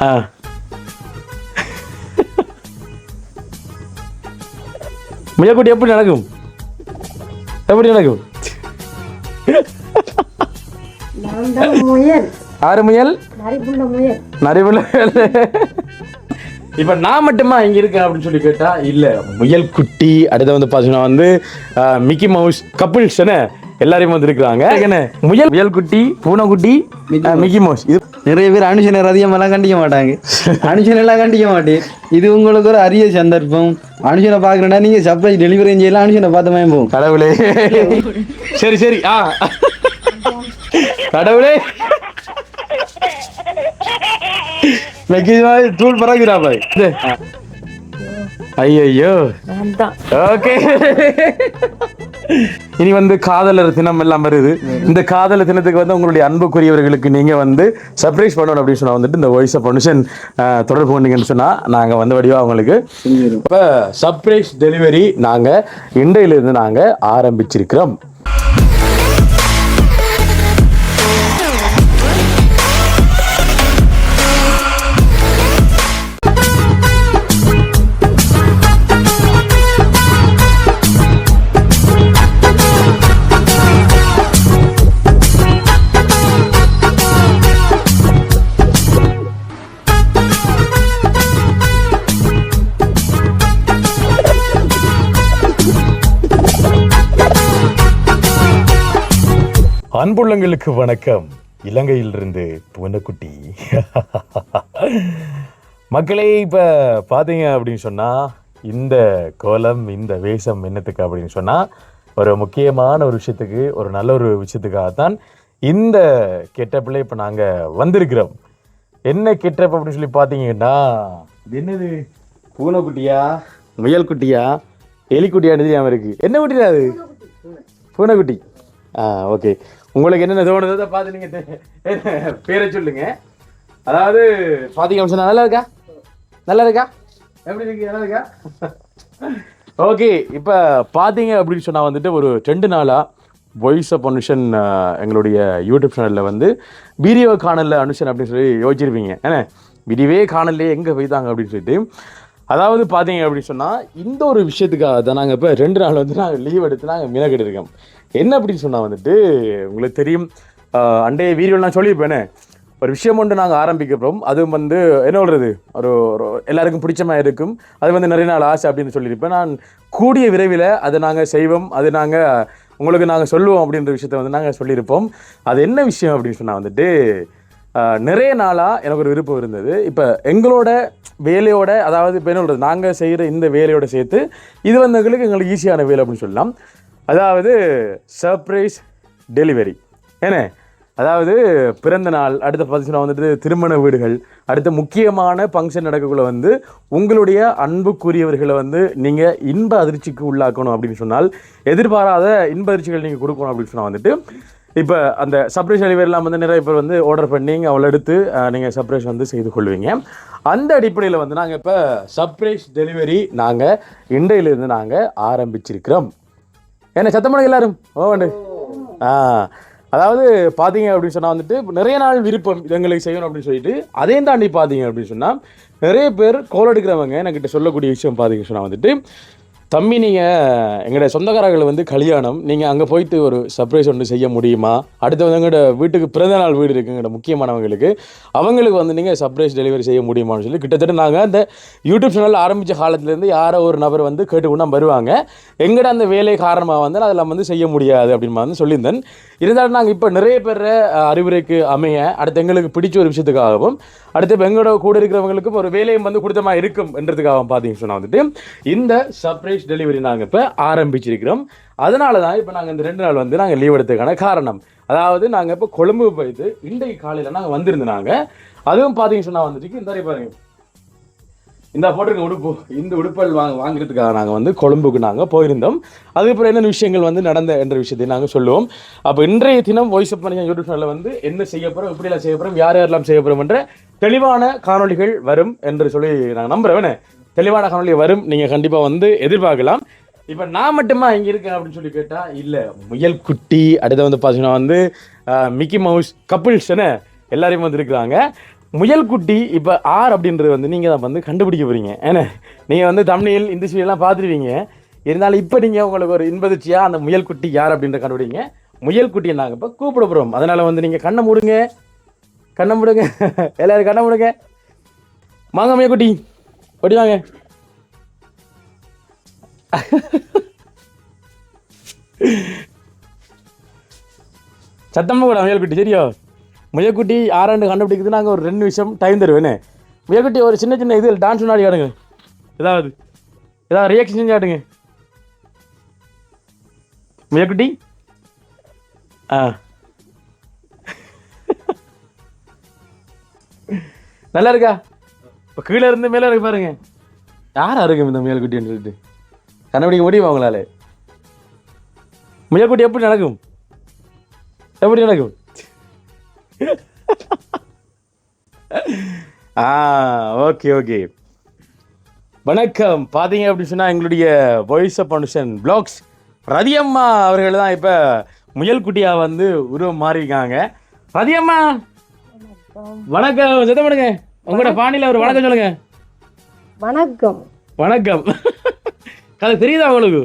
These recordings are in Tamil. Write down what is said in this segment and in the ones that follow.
ஆ. முயல்குட்டி எப்படி நடக்கும்? எப்படி நடக்கும்? ஆறு முயல்? நரிபுள்ள இப்போ இப்ப நான் மட்டுமா இங்க இருக்கேன் அப்படின்னு சொல்லி கேட்டா இல்ல முயல் குட்டி அடுத்து வந்து பாத்தீங்கன்னா வந்து மிக்கி மவுஸ் கப்பிள்ஸ் என்ன? எல்லாரையும் வந்து இருக்கிறாங்க என்ன? முயல் முயல் குட்டி பூனைக்குட்டி மிக்கி மவுஸ் இது நிறைய பேர் அனுஷனர் அதிகமெல்லாம் கண்டிக்க மாட்டாங்க. அனுஷன் எல்லாம் கண்டிக்க மாட்டேன். இது உங்களுக்கு ஒரு அரிய சந்தர்ப்பம். அனுஷனை பார்க்குறேன்னா நீங்கள் சர்ப்ரைஸ் டெலிவரி செய்யலாம் அனுஷனை பார்த்த மாதிரி போகும். கடவுளே. சரி சரி. ஆ. கடவுளே. தூள் பறக்குறா பாய் ஐயோ ஓகே. இனி வந்து காதலர் தினம் எல்லாம் வருது. இந்த காதலர் தினத்துக்கு வந்து உங்களுடைய அன்புக்குரியவர்களுக்கு நீங்க வந்து சர்ப்ரைஸ் பண்ணணும் அப்படின்னு சொன்னா வந்துட்டு இந்த வாய்ஸ் ஆஃப் ஃபங்க்ஷன் தொடர்பு கொண்டீங்கன்னு சொன்னா நாங்க வந்து வடிவா அவங்களுக்கு இப்ப சர்ப்ரைஸ் டெலிவரி நாங்க இண்டையில இருந்து நாங்க ஆரம்பிச்சிருக்கிறோம். அன்புள்ளங்களுக்கு வணக்கம். இலங்கையிலிருந்து புவனக்குட்டி. மக்களே இப்போ பார்த்தீங்க அப்படின்னு சொன்னால் இந்த கோலம் இந்த வேஷம் என்னத்துக்கு அப்படின்னு சொன்னால் ஒரு முக்கியமான ஒரு விஷயத்துக்கு ஒரு நல்ல ஒரு விஷயத்துக்காகத்தான் இந்த கெட்டப்பில் இப்போ நாங்கள் வந்திருக்கிறோம். என்ன கெட்டப் அப்படின்னு சொல்லி பார்த்தீங்கன்னா என்னது? பூனைக்குட்டியா? முயல் குட்டியா எலிக்குட்டியான்னு தெரியாமல் இருக்கு. என்ன குட்டியா அது? பூனைக்குட்டி. ஆ ஓகே. உங்களுக்கு என்னென்ன தோணுதோ பார்த்து நீங்கள் பேரை சொல்லுங்க. அதாவது பார்த்தீங்க சொன்னா நல்லா இருக்கா? நல்லா இருக்கா? எப்படி இருக்கு? நல்லா இருக்கா? ஓகே இப்போ பார்த்தீங்க அப்படின்னு சொன்னால் வந்துட்டு ஒரு ரெண்டு நாளாக வாய்ஸ் ஆஃப் அனுஷன் எங்களுடைய யூடியூப் சேனலில் வந்து வீடியோ காணலில் அனுஷன் அப்படின்னு சொல்லி யோசிச்சிருப்பீங்க. ஏன்னா வீடியோவே காணலே எங்கே போய்தாங்க அப்படின்னு சொல்லிட்டு. அதாவது பார்த்தீங்க அப்படின்னு சொன்னால் இந்த ஒரு விஷயத்துக்காக தான் நாங்கள் இப்போ ரெண்டு நாள் வந்து நாங்கள் லீவ் எடுத்து நாங்கள் மினக்கெட்டு இருக்கோம் என்ன அப்படின்னு சொன்னால் வந்துட்டு உங்களுக்கு தெரியும் அண்டைய வீடியோ நான் சொல்லியிருப்பேனே. ஒரு விஷயம் ஒன்று நாங்கள் ஆரம்பிக்கிறோம். அது வந்து என்ன சொல்கிறது ஒரு ஒரு எல்லாருக்கும் பிடிச்சமா இருக்கும். அது வந்து நிறைய நாள் ஆசை அப்படின்னு சொல்லியிருப்பேன். நான் கூடிய விரைவில் அதை நாங்கள் செய்வோம். அது நாங்கள் உங்களுக்கு நாங்கள் சொல்லுவோம் அப்படின்ற விஷயத்த வந்து நாங்கள் சொல்லியிருப்போம். அது என்ன விஷயம் அப்படின்னு சொன்னால் வந்துட்டு நிறைய நாளாக எனக்கு ஒரு விருப்பம் இருந்தது. இப்போ எங்களோட வேலையோட அதாவது இப்போ என்ன சொல்கிறது நாங்கள் செய்கிற இந்த வேலையோட சேர்த்து இது வந்து எங்களுக்கு எங்களுக்கு ஈஸியான வேலை அப்படின்னு சொல்லலாம். அதாவது சர்ப்ரைஸ் டெலிவரி என்ன அதாவது பிறந்த நாள் அடுத்த பார்த்தீங்கன்னா வந்துட்டு திருமண வீடுகள் அடுத்த முக்கியமான ஃபங்க்ஷன் நடக்கக்குள்ள வந்து உங்களுடைய அன்புக்குரியவர்களை வந்து நீங்கள் இன்ப அதிர்ச்சிக்கு உள்ளாக்கணும் அப்படின்னு சொன்னால் எதிர்பாராத இன்ப அதிர்ச்சிகள் நீங்கள் கொடுக்கணும் அப்படின்னு சொன்னால் வந்துட்டு இப்போ அந்த சர்ப்ரைஸ் டெலிவரிலாம் வந்து நிறைய பேர் வந்து ஆர்டர் பண்ணி அவளை எடுத்து நீங்கள் சர்ப்ரைஸ் வந்து செய்து கொள்வீங்க. அந்த அடிப்படையில் வந்து நாங்கள் இப்போ சர்ப்ரைஸ் டெலிவரி நாங்கள் இண்டையிலிருந்து நாங்கள் ஆரம்பிச்சிருக்கிறோம். என்ன சத்தம் பண்ணுங்க எல்லாரும். ஓண்டு ஆ அதாவது பார்த்தீங்க அப்படின்னு சொன்னால் வந்துட்டு நிறைய நாள் விருப்பம் இது எங்களுக்கு செய்யணும் அப்படின்னு சொல்லிட்டு அதையும் தாண்டி பார்த்தீங்க அப்படின்னு சொன்னால் நிறைய பேர் கோல் எடுக்கிறவங்க என்கிட்ட சொல்லக்கூடிய விஷயம் பார்த்தீங்க சொன்னால் வந்துட்டு தம்பி நீங்கள் எங்களோட சொந்தக்காரர்கள் வந்து கல்யாணம். நீங்கள் அங்கே போயிட்டு ஒரு சர்ப்ரைஸ் ஒன்று செய்ய முடியுமா? அடுத்து வந்து எங்களோட வீட்டுக்கு பிறந்த நாள் வீடு இருக்குது எங்களோட முக்கியமானவங்களுக்கு. அவங்களுக்கு வந்து நீங்கள் சர்ப்ரைஸ் டெலிவரி செய்ய முடியுமான்னு சொல்லி கிட்டத்தட்ட நாங்கள் அந்த யூடியூப் சேனல் ஆரம்பித்த காலத்துலேருந்து யாரோ ஒரு நபர் வந்து கேட்டுக்கொண்டா வருவாங்க. எங்கட அந்த வேலை காரணமாக வந்து அதில் வந்து செய்ய முடியாது அப்படின்னு வந்து சொல்லியிருந்தேன். இருந்தாலும் நாங்கள் இப்போ நிறைய பேர் அறிவுரைக்கு அமைய அடுத்து எங்களுக்கு பிடிச்ச ஒரு விஷயத்துக்காகவும் அடுத்து இப்போ எங்களோட கூட இருக்கிறவங்களுக்கும் ஒரு வேலையும் வந்து கொடுத்தமா இருக்கும் என்றதுக்காகவும் பார்த்தீங்கன்னு சொன்னால் வந்துட்டு இந்த சர்ப்ரைஸ் கேஷ் டெலிவரி நாங்கள் இப்போ ஆரம்பிச்சிருக்கிறோம். அதனால தான் இப்போ நாங்கள் இந்த ரெண்டு நாள் வந்து நாங்கள் லீவ் எடுத்ததுக்கான காரணம். அதாவது நாங்கள் இப்போ கொழும்பு போயிட்டு இன்றைக்கு காலையில் நாங்கள் வந்திருந்தோம் நாங்கள் அதுவும் பார்த்தீங்கன்னு சொன்னால் வந்துட்டு இந்த பாருங்க. இந்த போட்டிருக்க உடுப்பு. இந்த உடுப்பல் வாங்க வாங்குறதுக்காக நாங்கள் வந்து கொழும்புக்கு நாங்கள் போயிருந்தோம். அதுக்கப்புறம் என்னென்ன விஷயங்கள் வந்து நடந்த என்ற விஷயத்தை நாங்கள் சொல்லுவோம். அப்போ இன்றைய தினம் வாய்ஸ் அப் பண்ணி யூடியூப் சேனலில் வந்து என்ன செய்ய போகிறோம் எப்படியெல்லாம் செய்ய போகிறோம் யார் யாரெல்லாம் செய்ய போகிறோம் என்ற தெளிவான காணொலிகள் வரும் என்று சொல்லி நாங்கள் நம்புகிறேன் தெளிவான காணொலி வரும். நீங்கள் கண்டிப்பாக வந்து எதிர்பார்க்கலாம். இப்போ நான் மட்டுமா இங்கே இருக்கேன் அப்படின்னு சொல்லி கேட்டால் இல்லை முயல் குட்டி அடுத்து வந்து பார்த்தீங்கன்னா வந்து மிக்கி மவுஸ் கப்பிள்ஸ் என்ன எல்லாரையும் வந்து இருக்கிறாங்க. முயல் குட்டி இப்போ ஆர் அப்படின்றது வந்து நீங்கள் தான் வந்து கண்டுபிடிக்க போறீங்க. ஏன்னா நீங்கள் வந்து தமிழில் இந்த சீரியல்லாம் பார்த்துருவீங்க. இருந்தாலும் இப்போ நீங்கள் உங்களுக்கு ஒரு இன்பதிர்ச்சியாக அந்த முயல் குட்டி யார் அப்படின்ற கண்டுபிடிங்க. முயல் குட்டியை நாங்கள் இப்போ கூப்பிட போகிறோம் அதனால் வந்து நீங்கள் கண்ணை மூடுங்க. கண்ணை மூடுங்க. எல்லாரும் கண்ணை மூடுங்க. வாங்க முயல் குட்டி. ஓடி வாங்க. சத்தமாக கூட முயல்குட்டி சரியா? முயல்குட்டி ஆறாண்டு கண்டுபிடிக்கிறது நாங்கள் ஒரு ரெண்டு நிமிஷம் டைம் தருவேன்னு முயல்குட்டி ஒரு சின்ன சின்ன இதில் டான்ஸ் முன்னாடி ஆடுங்க ஏதாவது. ஏதாவது ரியாக்ஷன் செஞ்சு ஆடுங்க முயல்குட்டி? ஆ. நல்லா இருக்கா? இப்போ கீழே இருந்து மேலே இருக்கு பாருங்க. யார் இருக்கு இந்த முயல்குட்டின்னு சொல்லிட்டு? கண்டுபிடிக்க முடியுமா உங்களால. முயல்குட்டி எப்படி நடக்கும்? எப்படி நடக்கும்? ஆ ஓகே ஓகே வணக்கம். பார்த்தீங்க அப்படின்னு சொன்னால் எங்களுடைய voice of foundation blogs Rathiyamma அவர்கள் தான் இப்போ முயல்குட்டியாக வந்து உருவம் மாறியிருக்காங்க. ரதியம்மா வணக்கம். சத்தம் பண்ணுங்க உங்களோட பாணியில் ஒரு வணக்கம் சொல்லுங்க. வணக்கம். வணக்கம். அது தெரியுதா உங்களுக்கு?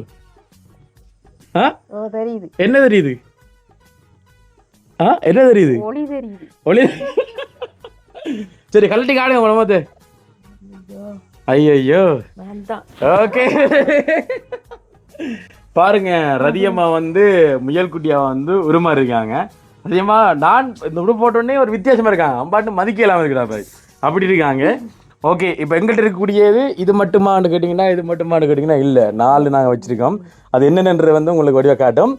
தெரியுது. என்ன தெரியுது? ஆ என்ன தெரியுது? ஒளி தெரியுது. ஒளி. சரி கழட்டி காடுங்க உங்களை பார்த்து. ஐயோ. ஓகே. பாருங்க ரதியம்மா வந்து முயல் குட்டியா வந்து உருமாறி இருக்காங்க ரதியம்மா நான் இந்த உடுப்பு போட்டோடனே ஒரு வித்தியாசமா இருக்காங்க. அம்பாட்டு மதிக்க இல்லாம இருக்கிறா பாரு அப்படி இருக்காங்க. ஓகே இப்போ எங்கள்கிட்ட இருக்கக்கூடியது இது மட்டுமான்னு கேட்டிங்கன்னா இது மட்டுமான்னு கேட்டிங்கன்னா இல்லை. நாலு நாங்கள் வச்சுருக்கோம். அது என்னென்னன்றது வந்து உங்களுக்கு வடிவாக காட்டும்.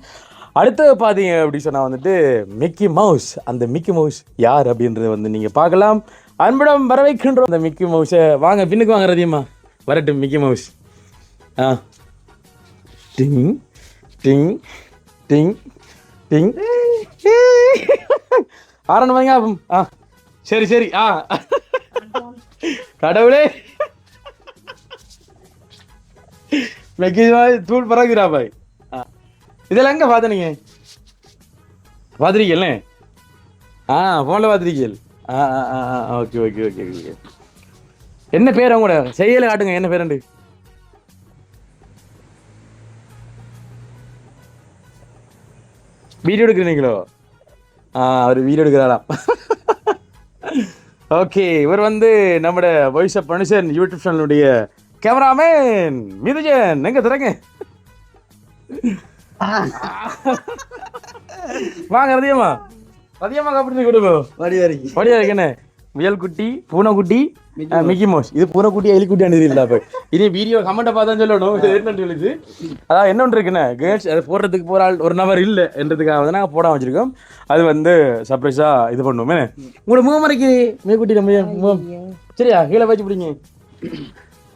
அடுத்தது பார்த்தீங்க அப்படி சொன்னால் வந்துட்டு மிக்கி மவுஸ் அந்த மிக்கி மவுஸ் யார் அப்படின்றத வந்து நீங்கள் பார்க்கலாம். அன்புடன் வர வைக்கின்றோம் அந்த மிக்கி மவுஸை வாங்க பின்னுக்கு வாங்க ரதியம்மா. வரட்டும் மிக்கி மவுஸ் ஆ. டிங் டிங் டிங் டிங் ஆரணும் வைங்க ஆ. சரி சரி ஆ. கடவுளே. மெக்கி தூள் பறக்குறா பாய் இதெல்லாம் எங்க பாத்தனீங்க? பார்த்துருக்கீங்களே ஆ ஃபோனில் பார்த்துருக்கீங்க ஆ ஆ ஓகே ஓகே ஓகே ஓகே. என்ன பேர் அவங்க கூட செய்யல காட்டுங்க என்ன பேருண்டு வீடியோ எடுக்கிறீங்களோ? ஆ அவர் வீடியோ எடுக்கிறாராம். ஓகே இவர் வந்து நம்மட வாய்ஸ் ஆஃப் மனுஷன் யூடியூப் சேனலுடைய கேமராமேன் மிதுஜன். எங்க திறங்க? வாங்க ரதியம்மா ரதியம்மா காப்பிட்டு கொடுங்க. வடி வரைக்கும். படியா இருக்கு முயல் குட்டி பூனைக்குட்டி மிக்கி மவுஸ் இது பூனைக்குட்டி எலிக்குட்டி தெரியல அப்ப. இனி வீடியோ கமெண்ட்டை பார்த்தா சொல்லணும். இது என்னன்னு சொல்லுது அதான் என்ன ஒன்று இருக்குண்ணே கேர்ள்ஸ் அதை போடுறதுக்கு போகிற ஆள் ஒரு நபர் இல்லை என்றதுக்காக வந்து நாங்கள் போடாம வச்சிருக்கோம். அது வந்து சர்ப்ரைஸாக இது பண்ணுவோமே. உங்களோட முகமறைக்கு மேற்குட்டி நம்ம முகம்? சரியா? கீழே வச்சு பிடிங்க.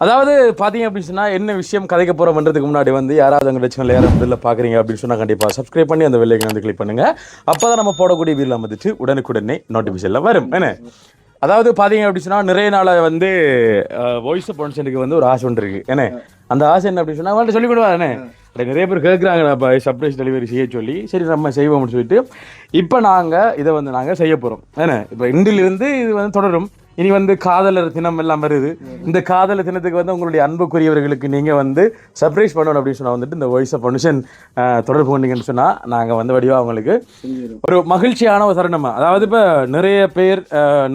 அதாவது பார்த்தீங்க அப்படின்னு சொன்னால் என்ன விஷயம் கதைக்க போகிறோம்ன்றதுக்கு முன்னாடி வந்து யாராவது உங்கள் சேனல் யாரும் முதல்ல பார்க்குறீங்க அப்படின்னு சொன்னால் கண்டிப்பாக சப்ஸ்கிரைப் பண்ணி அந்த வெள்ளைக்கு வந்து கிளிக் பண்ணுங்கள் அப்போ தான் நம்ம போடக்கூடிய வீடியோ வந்துட்டு உடனுக்குடனே நோட்டிஃபிகேஷனில் வரும். என்ன? அதாவது பார்த்தீங்க அப்படின்னு சொன்னால் நிறைய நாள் வந்து வாய்ஸ் ஃபங்க்ஷனுக்கு வந்து ஒரு ஆசை ஒன்று இருக்குது என்ன அந்த ஆசை என்ன அப்படின்னு சொன்னால் அவங்கள்ட்ட சொல்லி கொடுவா என்ன அப்படி நிறைய பேர் கேட்குறாங்க சர்ப்ரைஸ் டெலிவரி செய்ய சொல்லி. சரி நம்ம செய்வோம்னு சொல்லிட்டு இப்போ நாங்கள் இதை வந்து நாங்கள் செய்ய போகிறோம் என்ன இப்போ இன்றிலிருந்து இது வந்து தொடரும். இனி வந்து காதலர் தினம் எல்லாம் வருது. இந்த காதலர் தினத்துக்கு வந்து உங்களுடைய அன்புக்குரியவர்களுக்கு நீங்கள் வந்து சர்ப்ரைஸ் பண்ணணும் அப்படின்னு சொன்னால் வந்துட்டு இந்த வாய்ஸ் ஆஃப் மனுஷன் தொடர்பு கொண்டீங்கன்னு சொன்னால் நாங்கள் வந்து வடிவாக அவங்களுக்கு ஒரு மகிழ்ச்சியான ஒரு தருணமாக அதாவது இப்போ நிறைய பேர்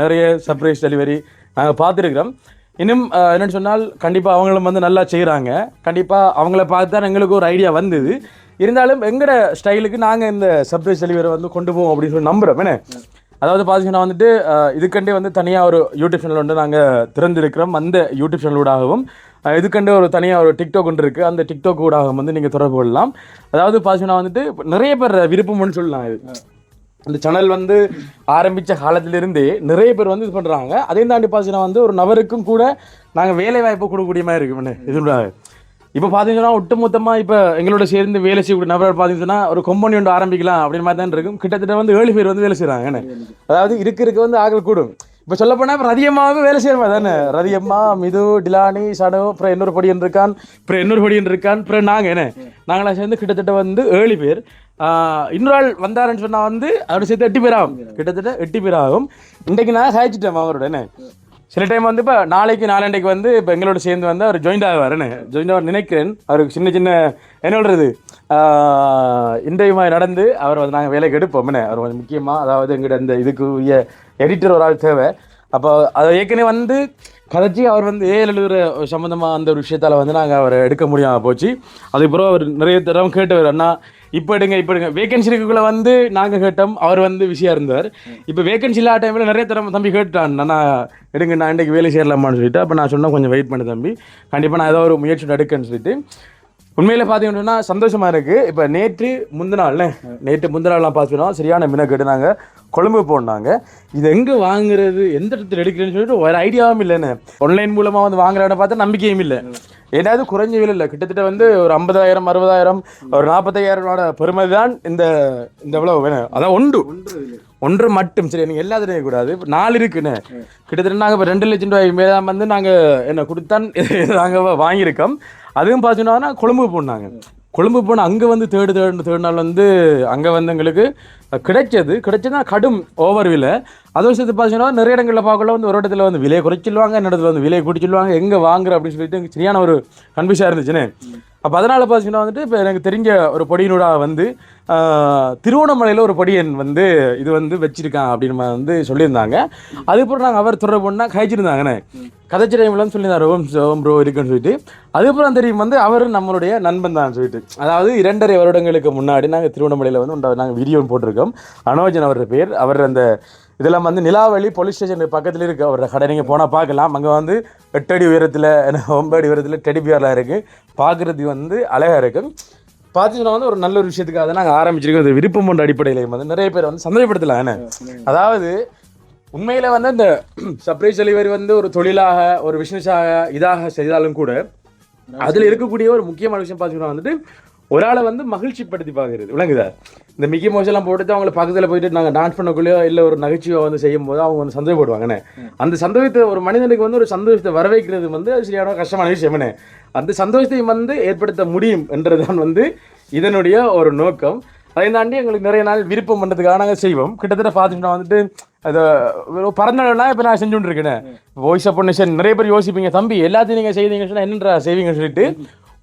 நிறைய சர்ப்ரைஸ் டெலிவரி நாங்கள் பார்த்துருக்குறோம். இன்னும் என்னென்னு என்னன்னு சொன்னால் கண்டிப்பாக அவங்களும் வந்து நல்லா செய்கிறாங்க கண்டிப்பாக அவங்கள பார்த்து தான் எங்களுக்கு ஒரு ஐடியா வந்தது. இருந்தாலும் எங்களோட ஸ்டைலுக்கு நாங்கள் இந்த சர்ப்ரைஸ் டெலிவரி வந்து கொண்டு போவோம் அப்படின்னு சொல்லி நம்புகிறோம் என்ன? அதாவது பார்த்தீங்கன்னா வந்துட்டு இதுக்கண்டே வந்து தனியாக ஒரு யூடியூப் சேனல் வந்து நாங்கள் திறந்திருக்கிறோம். அந்த யூடியூப் சேனலூடாகவும் இதுக்கண்டே ஒரு தனியாக ஒரு டிக்டாக் ஒன்று இருக்குது அந்த டிக்டாக் ஊடாகவும் வந்து நீங்கள் தொடர்பு கொள்ளலாம். அதாவது பார்த்தீங்கன்னா வந்துட்டு நிறைய பேர் விருப்பம்னு சொல்லலாம் இது. இந்த சேனல் வந்து ஆரம்பித்த காலத்திலிருந்தே நிறைய பேர் வந்து இது பண்ணுறாங்க அதையும் தாண்டி பார்த்தீங்கன்னா வந்து ஒரு நபருக்கும் கூட நாங்கள் வேலை வாய்ப்பு கொடுக்கக்கூடிய மாதிரி இருக்கு இது இப்போ பார்த்தீங்கன்னா ஒட்டுமொத்தமாக இப்போ எங்களோட சேர்ந்து வேலை செய்யக்கூடிய நபர்கள் பார்த்தீங்கன்னா ஒரு கொம்பனி ஒன்று ஆரம்பிக்கலாம் அப்படின்னு மாதிரி தான் இருக்கும். கிட்டத்தட்ட வந்து ஏழு பேர் வந்து வேலை செய்கிறாங்க என்ன? அதாவது இருக்க இருக்க வந்து ஆகல் கூடும். இப்போ சொல்ல போனால் இப்போ ரதியம்மாவே வேலை செய்யறமா தானே? ரதியம்மா மிது டிலானி சனு அப்புறம் இன்னொரு படியன் இருக்கான் அப்புறம் இன்னொரு படியன் இருக்கான் அப்புறம் நாங்கள் என்ன? நாங்களாம் சேர்ந்து கிட்டத்தட்ட வந்து ஏழு பேர். இன்னொரு ஆள் வந்தாருன்னு சொன்னா வந்து அவரோட சேர்த்து எட்டு பேர் ஆகும். கிட்டத்தட்ட எட்டு பேர் ஆகும். இன்றைக்கு நான் சாய்ச்சிட்டேன் அவரோட என்ன? சில டைம் வந்து இப்போ நாளைக்கு நாளண்டைக்கு வந்து இப்போ எங்களோட சேர்ந்து வந்து அவர் ஜாயிண்ட் ஆவாருன்னு. ஜாயின் ஆவார் நினைக்கிறேன். அவருக்கு சின்ன சின்ன என்ன சொல்கிறது இன்றைய மாதிரி நடந்து அவர் வந்து நாங்கள் வேலைக்கு எடுப்போம்னு அவர் கொஞ்சம் முக்கியமாக அதாவது எங்கிட்ட இந்த இதுக்கு உரிய எடிட்டர் ஒரு ஆள் தேவை. அப்போ அதை ஏற்கனவே வந்து கதைச்சி அவர் வந்து ஏ எழுதுகிற சம்மந்தமாக அந்த ஒரு விஷயத்தால் வந்து நாங்கள் அவரை எடுக்க முடியாமல் போச்சு. அதுக்கப்புறம் அவர் நிறைய தடவை கேட்டவர் அண்ணா இப்போ எடுங்க இப்போ எடுங்க. வேகன்சி இருக்குள்ள வந்து நாங்கள் கேட்டோம் அவர் வந்து விஷயம் இருந்தார். இப்போ வேகன்சி இல்லாத டைமில் நிறைய தரம் தம்பி கேட்டான் நான் எடுங்க நான் இன்றைக்கு வேலை சேரலாமான்னு சொல்லிட்டு அப்போ நான் சொன்னால் கொஞ்சம் வெயிட் பண்ணு தம்பி. கண்டிப்பாக நான் ஏதோ ஒரு முயற்சி எடுக்கன்னு சொல்லிட்டு. உண்மையில பார்த்தீங்கன்னா சந்தோஷமா இருக்கு. இப்போ நேற்று முந்தின நேற்று முந்தின நாள்லாம் சரியான மீனை நாங்கள் கொழும்பு போனாங்க. இது எங்கே வாங்குறது எந்த இடத்துல எடுக்கிறேன்னு சொல்லிட்டு ஒரு ஐடியாவும் இல்லைன்னு. ஆன்லைன் மூலமாக வந்து வாங்குற பார்த்தா நம்பிக்கையும் இல்லை. ஏதாவது குறைஞ்ச விலை இல்லை. கிட்டத்தட்ட வந்து ஒரு ஐம்பதாயிரம் அறுபதாயிரம் ஒரு நாற்பத்தாயிரம் பெருமை தான் இந்த இந்த எவ்வளோ வேணும் அதான் ஒன்று. ஒன்று மட்டும். சரி எனக்கு எல்லாத்துலையும் கூடாது. இப்ப நாலு இருக்குன்னு. கிட்டத்தட்ட நாங்கள் இப்போ ரெண்டு லட்சம் ரூபாய் மேலே வந்து நாங்கள் என்ன கொடுத்தான் நாங்கள் வாங்கியிருக்கோம். அதுவும் பார்த்தீங்கன்னா கொழும்பு போனாங்க. கொழும்பு போனால் அங்கே வந்து தேடு தேடு தேடினால் வந்து அங்கே வந்து எங்களுக்கு கிடைச்சது. கிடைச்சதுனா கடும் ஓவர் விலை அதுவும் சேர்த்து பார்த்தீங்கன்னா நிறைய இடங்களில் பார்க்கல வந்து ஒரு இடத்துல வந்து விலையை குறைச்சிடுவாங்க இன்னொரு இடத்துல வந்து விலையை கூட்டிச்சிடுவாங்க எங்கே வாங்குற அப்படின்னு சொல்லிட்டு எனக்கு சரியான ஒரு கன்ஃபியூஸாக இருந்துச்சுன்னு. அப்போ அதனால் பார்த்தீங்கன்னா வந்துட்டு இப்போ எனக்கு தெரிஞ்ச ஒரு பொடியினூடாக வந்து திருவண்ணாமலையில் ஒரு பொடியன் வந்து இது வந்து வச்சுருக்கான் அப்படின்னு வந்து சொல்லியிருந்தாங்க. அதுக்கப்புறம் நாங்கள் அவர் தொடர்பு பண்ணால் கழிச்சிருந்தாங்கண்ணே கதைச்சி டைமில் சொல்லியிருந்தார் ஓம் ஓம் ப்ரோ இருக்குன்னு சொல்லிட்டு. அதுக்கப்புறம் தெரியும் வந்து அவர் நம்மளுடைய நண்பன் தான் சொல்லிட்டு. அதாவது இரண்டரை வருடங்களுக்கு முன்னாடி நாங்கள் திருவண்ணாமலையில் வந்து நாங்கள் வீடியோ போட்டிருக்கோம். அனோஜன் அவரோட பேர். அவர் அந்த இதெல்லாம் வந்து நிலாவளி போலீஸ் ஸ்டேஷன் பக்கத்தில் இருக்கு. அவரோட கடை. நீங்கள் போனால் பார்க்கலாம். அங்கே வந்து எட்டு அடி உயரத்தில் ஒன்பது அடி உயரத்தில் டெடி பியர்லாம் இருக்குது பார்க்குறதுக்கு வந்து அழகாக இருக்கும் பார்த்தீங்கன்னா வந்து ஒரு நல்ல ஒரு விஷயத்துக்காக தான் நாங்கள் ஆரம்பிச்சிருக்கோம். இது விருப்பம் கொண்ட அடிப்படையில் வந்து நிறைய பேர் வந்து சந்தேகப்படுத்தலாம். என்ன? அதாவது உண்மையில் வந்து இந்த சர்ப்ரைஸ் டெலிவரி வந்து ஒரு தொழிலாக ஒரு பிஸ்னஸாக இதாக செய்தாலும் கூட அதில் இருக்கக்கூடிய ஒரு முக்கியமான விஷயம் பார்த்தீங்கன்னா வந்துட்டு ஒரு ஆளை வந்து மகிழ்ச்சிப்படுத்தி பார்க்குறது விளங்குதா? இந்த மிக்கி மோஸ் எல்லாம் போட்டு அவங்கள பக்கத்தில் போயிட்டு நாங்கள் டான்ஸ் பண்ணக்குள்ளேயோ இல்லை ஒரு நகைச்சுவை வந்து செய்யும் போது அவங்க வந்து சந்தோஷப்படுவாங்கண்ணே அந்த சந்தோஷத்தை ஒரு மனிதனுக்கு வந்து ஒரு சந்தோஷத்தை வரவைக்கிறது வந்து அது சரியான கஷ்டமான விஷயம்ண்ணே அந்த சந்தோஷத்தை வந்து ஏற்படுத்த முடியும் என்றதுதான் வந்து இதனுடைய ஒரு நோக்கம். அதை தாண்டி எங்களுக்கு நிறைய நாள் விருப்பம் பண்ணுறதுக்காக நாங்கள் செய்வோம். கிட்டத்தட்ட பார்த்தீங்கன்னா வந்துட்டு அது பறந்தனா இப்போ நான் செஞ்சுட்டு இருக்கேன் வாய்ஸ் பொன்னேஷன் நிறைய பேர் யோசிப்பீங்க தம்பி எல்லாத்தையும் நீங்கள் செய்தீங்கன்னு சொன்னால் என்னன்றா செய்வீங்கன்னு சொல்லிட்டு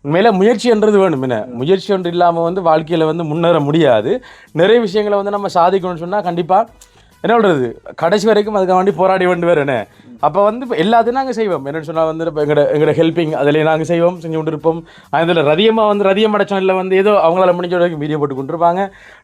உண்மையில முயற்சின்றது வேணும். என்ன? முயற்சி ஒன்று இல்லாமல் வந்து வாழ்க்கையில் வந்து முன்னேற முடியாது. நிறைய விஷயங்களை வந்து நம்ம சாதிக்கணும்னு சொன்னால் கண்டிப்பாக என்ன சொல்றது? கடைசி வரைக்கும் அதுக்காக வேண்டி போராடி வேண்டு வேறு என்ன? அப்போ வந்து எல்லாத்தையும் நாங்கள் செய்வோம். என்னென்னு சொன்னால் வந்து இப்போ எங்களோட எங்களோட ஹெல்ப்பிங் அதில் நாங்கள் செய்வோம் செஞ்சு கொண்டு இருப்போம் அதில் ரதியமாக வந்து ரதியம் சேனலில் வந்து ஏதோ அவங்களால முடிஞ்ச வரைக்கும் வீடியோ போட்டு கொண்டிருப்பாங்க.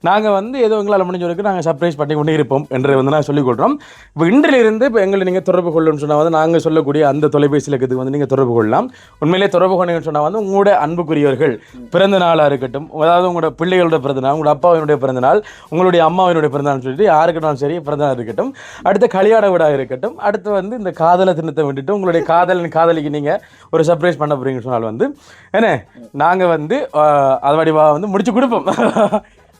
நாங்கள் வந்து ஏதோ எங்களால் முடிஞ்ச வரைக்கும் நாங்கள் சர்ப்ரைஸ் பண்ணி கொண்டு இருப்போம் என்று வந்து நான் சொல்லிக் கொள்கிறோம் இப்போ இன்றிலிருந்து இப்போ எங்களை நீங்கள் தொடர்பு கொள்ளணும்னு சொன்னால் வந்து நாங்கள் சொல்லக்கூடிய அந்த தொலைபேசி இலக்கத்துக்கு வந்து நீங்கள் தொடர்பு கொள்ளலாம். உண்மையிலே தொடர்பு கொண்டீங்கன்னு சொன்னால் வந்து உங்களோட அன்புக்குரியவர்கள் பிறந்த நாளாக இருக்கட்டும் அதாவது உங்களோட பிள்ளைகளோட பிறந்த நாள் உங்களோட அப்பாவினுடைய பிறந்தநாள் உங்களுடைய அம்மாவினுடைய பிறந்த நாள் சொல்லிட்டு யாருக்கட்டாலும் சரி அப்புறம் தான் இருக்கட்டும். அடுத்த கல்யாண விடா இருக்கட்டும். அடுத்து வந்து இந்த காதலை தினத்தை விட்டுட்டு உங்களுடைய காதலன் காதலிக்கு நீங்கள் ஒரு சர்ப்ரைஸ் பண்ண போறீங்கன்னு சொன்னால் வந்து என்ன? நாங்கள் வந்து ஆஹ், அது வந்து முடிச்சு கொடுப்போம்.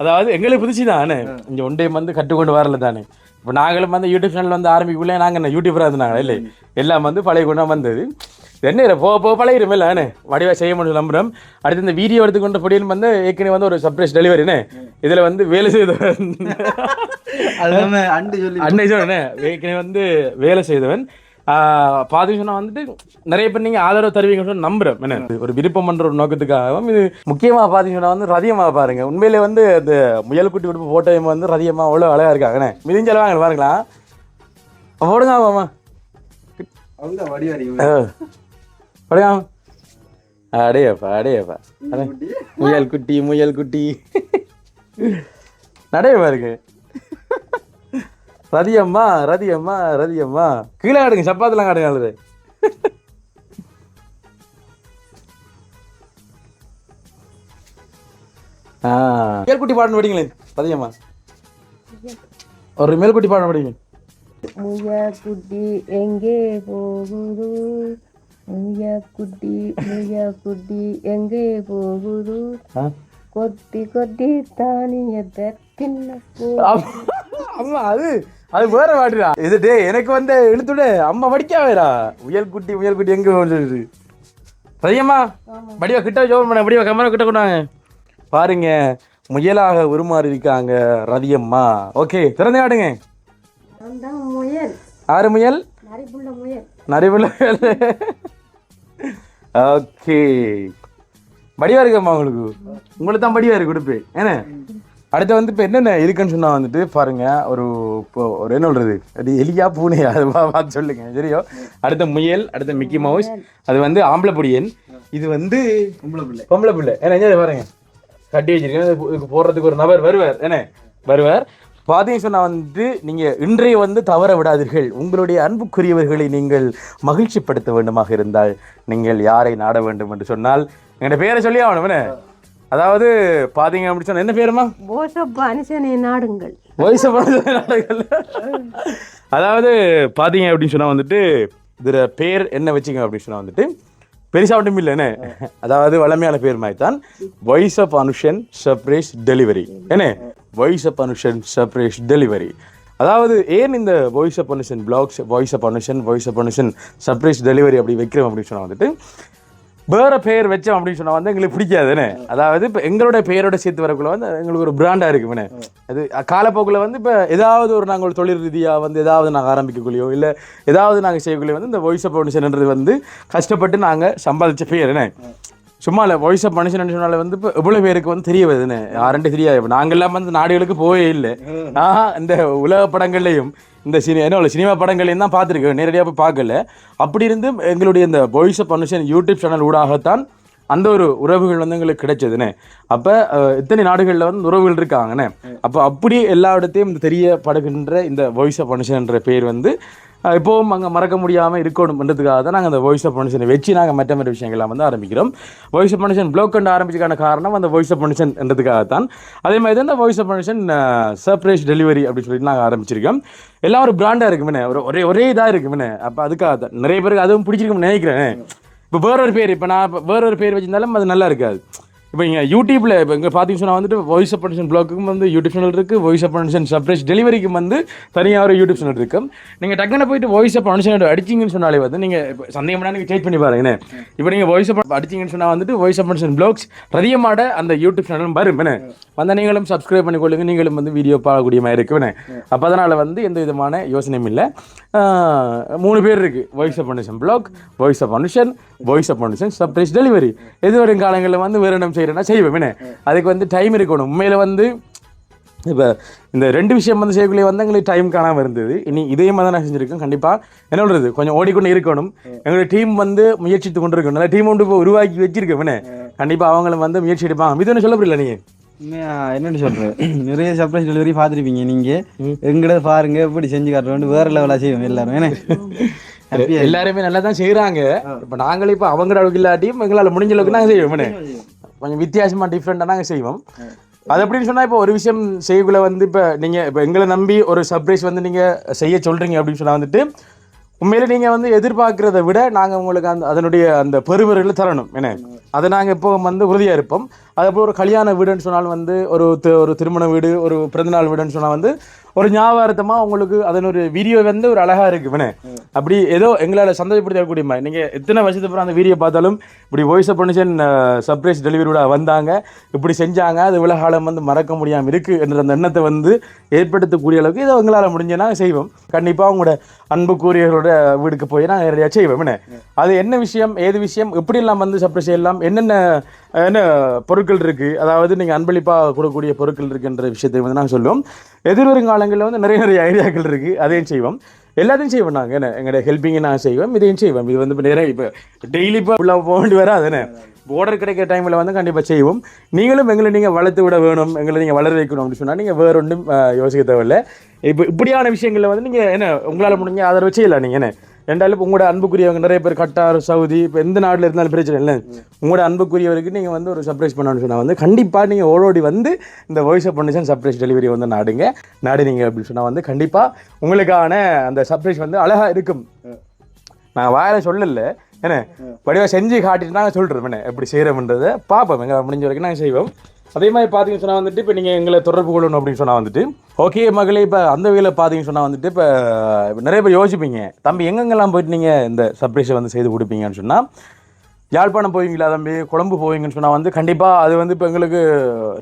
அதாவது எங்களுக்கு புதுச்சு தானே இங்கே ஒன்றையும் வந்து கற்றுக்கொண்டு வரல தானே. இப்போ நாங்களும் வந்து யூடியூப் சேனல் வந்து ஆரம்பிக்குள்ளே நாங்கள் என்ன யூடியூபராக இருந்தாங்க இல்லை. எல்லாம் வந்து பழைய குணம் வந்தது. என்ன இது போக போக பழகிரும் இல்லை அண்ணே. வடிவா செய்ய முடியும் நம்புறோம். அடுத்து இந்த வீடியோ எடுத்துக்கொண்ட பொடியில் வந்து ஏற்கனவே வந்து ஒரு சர்ப்ரைஸ் டெலிவரினே இதில் வந்து வேலை செய்தவன். அன்னை சொன்னேன் ஏற்கனவே வந்து வேலை செய்தவன். பார்த்தீங்கன்னா வந்துட்டு நிறைய பேர் நீங்கள் ஆதரவு தருவீங்கன்னு சொல்லி நம்புறேன் என்ன ஒரு விருப்பம் பண்ற ஒரு நோக்கத்துக்காகவும் இது முக்கியமாக பார்த்தீங்கன்னா வந்து ரதியமாக பாருங்க. உண்மையிலே வந்து இந்த முயல் குட்டி உடுப்பு போட்டவங்க வந்து ரதியமாக அவ்வளோ அழகாக இருக்காங்கண்ணே மிதிஞ்சல வாங்க பாருங்களா போடுங்க மாமா அவங்க வடிவாரி போடுங்க அடேப்பா அடேப்பா அடே முயல் குட்டி முயல் குட்டி நடைய பாருங்க ரதியம்மா ரதியம்மா ரதியம்மா கீழே காடுங்க சப்பாத்தெல்லாம் காடுங்க ஆளுது மேல்குட்டி பாடணும் படிங்களே ரதியம்மா ஒரு மேல்குட்டி பாடணும் படிங்க முயக்குட்டி எங்கே போகுது முயக்குட்டி முயக்குட்டி எங்கே போகுது? கொத்தி கொத்தி தானியத்தை தின்ன அம்மா, அது அது வேற பாட்டுடா இது டே எனக்கு வந்து இழுத்துடு அம்மா படிக்காவேடா முயல் குட்டி முயல் குட்டி எங்க சொல்லுது சரியம்மா படிவா கிட்ட ஜோன் பண்ண. படிவா கேமரா கிட்ட கொண்டாங்க பாருங்க முயலாக உருமாறி இருக்காங்க ரதியம்மா ஓகே திறந்து தான் முயல். ஆறு முயல்? நரிபுள்ள முயல். நிறைய ஓகே. படிவா இருக்கம்மா உங்களுக்கு? உங்களுக்கு தான் படிவா இருக்கு கொடுப்பு ஏன்னா அடுத்து வந்து இப்போ என்னென்ன இருக்குன்னு சொன்னா வந்துட்டு பாருங்க ஒரு இப்போ ஒரு என்ன சொல்றது? அது எலியா பூனையா? அது பார்த்து சொல்லுங்க. சரியோ? அடுத்த முயல் அடுத்த மிக்கி மவுஸ் அது வந்து ஆம்பளை பொடியன் இது வந்து பொம்பளை பிள்ளை. ஏன்னா இங்க இதை பாருங்க? கட்டி வச்சிருக்கேன். இது- இதுக்கு போடுறதுக்கு ஒரு நபர் வருவார். என்ன? வருவார். பாத்தீங்க சொன்னா வந்து நீங்க இன்றைய வந்து தவற விடாதீர்கள். உங்களுடைய அன்புக்குரியவர்களை நீங்கள் மகிழ்ச்சிப்படுத்த வேண்டுமாக இருந்தால் நீங்கள் யாரை நாட வேண்டும் என்று சொன்னால் எங்க பேரை சொல்லி ஆகணும் அதாவது பாத்தீங்க அப்படி சொன்னா என்ன பேருமா? அனுசனை நாடுங்கள். அதாவது பாத்தீங்க அப்படின்னு சொன்னா வந்துட்டு இதுல பேர் என்ன வச்சுங்க அப்படின்னு சொன்னா வந்துட்டு பெருசா ஒன்றும் இல்லை என்ன? அதாவது வளமையான பேர் மாதிரி தான் voice of Anushan surprise delivery என்ன? Voice of Anushan surprise delivery அதாவது ஏன் இந்த voice of Anushan blogs voice of Anushan voice of Anushan surprise delivery அப்படி வைக்கிறோம் அப்படின்னு சொன்னால் வந்துட்டு வேறு பெயர் வச்சோம் அப்படின்னு சொன்னா வந்து எங்களுக்கு பிடிக்காதுன்னு. அதாவது இப்போ எங்களோட பெயரோட சேர்த்து வரக்குள்ள வந்து எங்களுக்கு ஒரு பிராண்டாக இருக்குமே அது காலப்போக்கில் வந்து இப்போ ஏதாவது ஒரு நாங்கள் ஒரு தொழில் ரீதியாக வந்து ஏதாவது நாங்கள் ஆரம்பிக்கக்குள்ளேயோ இல்லை ஏதாவது நாங்கள் செய்யக்குள்ளே வந்து இந்த வாய்ஸ் அப் ஃபவுண்டேஷன்ன்றது வந்து கஷ்டப்பட்டு நாங்கள் சம்பாதிச்ச பேர் என்ன சும்மா இல்லை வாய்ஸ் ஆஃப் மனுஷன் சொன்னால வந்து இப்போ எவ்வளோ பேருக்கு வந்து தெரிய வருதுன்னு? ரெண்டு தெரியாது இப்போ நாங்கள்லாம் வந்து நாடுகளுக்கு போவே இல்லை. ஆஹா இந்த உலக படங்கள்லையும் இந்த சினி என்ன உள்ள சினிமா படங்களையும் தான் பார்த்துருக்கேன். நேரடியாக போய் பார்க்கல. அப்படி இருந்து எங்களுடைய இந்த voice of Manushan YouTube channel ஊடாகத்தான் அந்த ஒரு உறவுகள் வந்து எங்களுக்கு கிடைச்சதுன்னு. அப்போ இத்தனை நாடுகளில் வந்து உறவுகள் இருக்காங்கண்ணே அப்போ அப்படி எல்லா இடத்தையும் இந்த தெரியப்படுகின்ற இந்த வாய்ஸ் ஆஃப் மனுஷன்ற பேர் வந்து இப்போவும் அங்கே மறக்க முடியாமல் இருக்கணும்ன்றதுக்காக தான் நாங்கள் அந்த வாய்ஸ் ஆஃப் மனுஷனை வச்சு நாங்கள் மற்ற மற்ற விஷயங்கள்லாம் வந்து ஆரம்பிக்கிறோம். வாய்ஸ் ஆஃப் மனுஷன் ப்ளோக் கண்டு ஆரம்பிச்சதுக்கான காரணம் அந்த வாய்ஸ் ஆஃப் மனுஷன் என்றதுக்காக தான். அதே மாதிரி தான் இந்த voice of Manushan surprise delivery அப்படின்னு சொல்லிட்டு நாங்கள் ஆரம்பிச்சிருக்கோம். எல்லாம் ஒரு பிராண்டாக இருக்குமே ஒரு ஒரே ஒரே இதாக இருக்குமே அப்போ அதுக்காக தான். நிறைய பேருக்கு அதுவும் பிடிச்சிருக்கும்னு நினைக்கிறேன். இப்போ வேறொரு பேர் இப்போ நான் இப்போ வேறொரு பேர் வச்சிருந்தாலும் அது நல்லா இருக்காது. இப்போ இங்கே யூடியூப்பில் இப்போ இங்கே பார்த்தீங்கன்னு சொன்னால் வந்துட்டு வாய்ஸ் ஆஃப் பன்ஷன் பிளாக்குக்கும் வந்து யூடியூப் சேனல் இருக்குது வாய்ஸ் அப் பன்ஷன் சர்ப்ரைஸ் டெலிவரிக்கும் வந்து தனியாக ஒரு யூடியூப் சேனல் இருக்கும் நீங்கள் டக்குன்னு போயிட்டு வாய்ஸ் ஆஃப் பன்ஷன் அடிச்சிங்கன்னு சொன்னாலே வந்து நீங்கள் இப்போ சந்தேகம்னா நீங்கள் சேஞ்ச் பண்ணி பாருங்க இப்போ நீங்கள் வாய்ஸ் ஆஃப் அடிச்சிங்கன்னு சொன்னால் வந்துட்டு வாய்ஸ் ஆஃப் பன்ஷன் பிளாக்ஸ் ரதியமாட அந்த யூடியூப் சேனலும் வரும். என்ன? வந்தால் நீங்களும் சப்ஸ்கிரைப் பண்ணிக்கொள்ளுங்க நீங்களும் வந்து வீடியோ பார்க்கக்கூடிய மாதிரி இருக்குன்னு அப்போ அதனால் வந்து எந்த விதமான யோசனையும் இல்லை. மூணு பேர் இருக்குது voice of Punshan blog voice of Punshan voice of Punshan surprise delivery எது வரும் காலங்களில் வந்து வேறு இடம் செய்கிறேன்னா செய்வேன். என்ன அதுக்கு வந்து டைம் இருக்கணும். உண்மையில் வந்து இப்போ இந்த ரெண்டு விஷயம் வந்து செய்யக்குள்ளே வந்து எங்களுக்கு டைம் காணாமல் இருந்தது. இனி இதே மாதிரி தான் நான் செஞ்சுருக்கேன். கண்டிப்பாக என்ன சொல்றது? கொஞ்சம் ஓடிக்கொண்டு இருக்கணும். எங்களுடைய டீம் வந்து முயற்சித்து கொண்டு இருக்கணும் நல்ல டீம் ஒன்று இப்போ உருவாக்கி வச்சிருக்கேன். என்ன கண்டிப்பாக அவங்களும் வந்து முயற்சி எடுப்பாங்க. இது ஒன்று சொல்ல புரியல நீங்கள் என்னன்னு சொல்றேன். நிறைய சர்ப்ரைஸ் டெலிவரி பார்த்துருப்பீங்க நீங்க. எங்கட பாருங்க எப்படி செஞ்சு காட்டுறோம் வேற லெவலாக செய்வோம் எல்லாரும். எல்லாருமே நல்லா தான் செய்கிறாங்க இப்போ நாங்களே இப்போ அவங்க அளவுக்கு இல்லாட்டியும் எங்களால் முடிஞ்ச அளவுக்கு நாங்கள் செய்வோம். கொஞ்சம் வித்தியாசமாக டிஃப்ரெண்ட்டாக நாங்கள் செய்வோம். அது எப்படின்னு சொன்னால் இப்போ ஒரு விஷயம் செய்யக்குள்ள வந்து இப்போ நீங்கள் இப்போ எங்களை நம்பி ஒரு சர்ப்ரைஸ் வந்து நீங்கள் செய்ய சொல்கிறீங்க அப்படின்னு சொன்னால் வந்துட்டு உண்மையில நீங்கள் வந்து எதிர்பார்க்கிறத விட நாங்கள் உங்களுக்கு அந்த அதனுடைய அந்த பெருமர்களை தரணும். என்ன? அதை நாங்கள் இப்போ வந்து உறுதியாக இருப்போம். அதுபோல் ஒரு கல்யாண வீடுன்னு சொன்னாலும் வந்து ஒரு ஒரு திருமண வீடு ஒரு பிறந்தநாள் வீடுன்னு சொன்னால் வந்து ஒரு ஞாபகார்த்தமாக உங்களுக்கு ஒரு வீடியோ வந்து ஒரு அழகாக இருக்கு வினே அப்படி ஏதோ எங்களால் சந்தோஷப்படுத்தக்கூடிய மாதிரி. நீங்கள் எத்தனை வருஷத்துக்கு அப்புறம் அந்த வீடியோ பார்த்தாலும் இப்படி வாய்ஸ் பண்ணிஷன் சர்ப்ரைஸ் டெலிவரியோட வந்தாங்க. இப்படி செஞ்சாங்க. அது இவ்வளோ காலம் வந்து மறக்க முடியாமல் இருக்குது என்ற அந்த எண்ணத்தை வந்து ஏற்படுத்தக்கூடிய அளவுக்கு ஏதோ எங்களால் முடிஞ்சனா செய்வோம். கண்டிப்பாக உங்களோட அன்புக்குரியவர்களோட வீடுக்கு போய் நான் நிறையா செய்வோம். என்ன அது என்ன விஷயம்? ஏது விஷயம்? எப்படியெல்லாம் வந்து சர்ப்ரைஸ் செய்யலாம்? என்னென்ன என்ன பொருட்கள் இருக்குது அதாவது நீங்கள் அன்பளிப்பாக கொடுக்கக்கூடிய பொருட்கள் இருக்குன்ற விஷயத்தை வந்து நாங்கள் சொல்லுவோம் எதிர்வரும் காலங்களில் வந்து நிறைய நிறைய ஐடியாக்கள் இருக்குது அதையும் செய்வோம். எல்லாத்தையும் செய்வோம் நாங்கள் என்ன? எங்களோட ஹெல்ப்பிங்கை நாங்கள் செய்வோம் இதையும் செய்வோம் இது வந்து இப்போ நிறைய இப்போ டெய்லி இப்போ உள்ள போக வேண்டி வராது. என்ன? ஆர்டர் கிடைக்கிற டைமில் வந்து கண்டிப்பாக செய்வோம். நீங்களும் எங்களை நீங்கள் வளர்த்து விட வேணும் எங்களை நீங்கள் வளர வைக்கணும் அப்படின்னு சொன்னால் நீங்கள் வேறு ஒன்றும் யோசிக்க தேவையில்லை. இப்போ இப்படியான விஷயங்களில் வந்து நீங்கள் என்ன உங்களால் முடிஞ்ச ஆதரவு செய்யலாம் நீங்கள் என்ன? ரெண்டாலும் உங்களோட அன்புக்குரியவங்க நிறைய பேர் கட்டார் சவுதி இப்போ எந்த நாட்டில் இருந்தாலும் பிரச்சனை இல்லை. உங்களோட அன்புக்குரியவருக்கு நீங்கள் வந்து ஒரு சர்ப்ரைஸ் பண்ணணும்னு சொன்னால் வந்து கண்டிப்பாக நீங்கள் ஓடோடி வந்து இந்த voice of Punshan surprise delivery வந்து நாடுங்க. நாடுனீங்க அப்படின்னு சொன்னால் வந்து கண்டிப்பாக உங்களுக்கான அந்த சர்ப்ரைஸ் வந்து அழகாக இருக்கும். நான் வாயில சொல்லல. என்ன? வடிவா செஞ்சு காட்டிட்டு நாங்கள் சொல்கிறோம் என்ன? எப்படி செய்கிறோம்ன்றதை பார்ப்போம். எங்களை முடிஞ்ச வரைக்கும் நாங்கள் செய்வோம். அதே மாதிரி பார்த்தீங்கன்னு சொன்னால் வந்துட்டு இப்போ நீங்கள் எங்களை தொடர்பு கொள்ளணும் அப்படின்னு சொன்னால் வந்துட்டு ஓகே மகளே இப்போ அந்த வகையில் பார்த்தீங்கன்னு சொன்னால் வந்துட்டு இப்போ நிறைய பேர் யோசிப்பீங்க தம்பி எங்கெங்கெல்லாம் போயிட்டு நீங்கள் இந்த சர்ப்ரைஸை வந்து செய்து கொடுப்பீங்கன்னு சொன்னால் யாழ்ப்பாணம் போவீங்களா தம்பி கொழம்பு போவீங்கன்னு சொன்னால் வந்து கண்டிப்பாக அது வந்து இப்போ எங்களுக்கு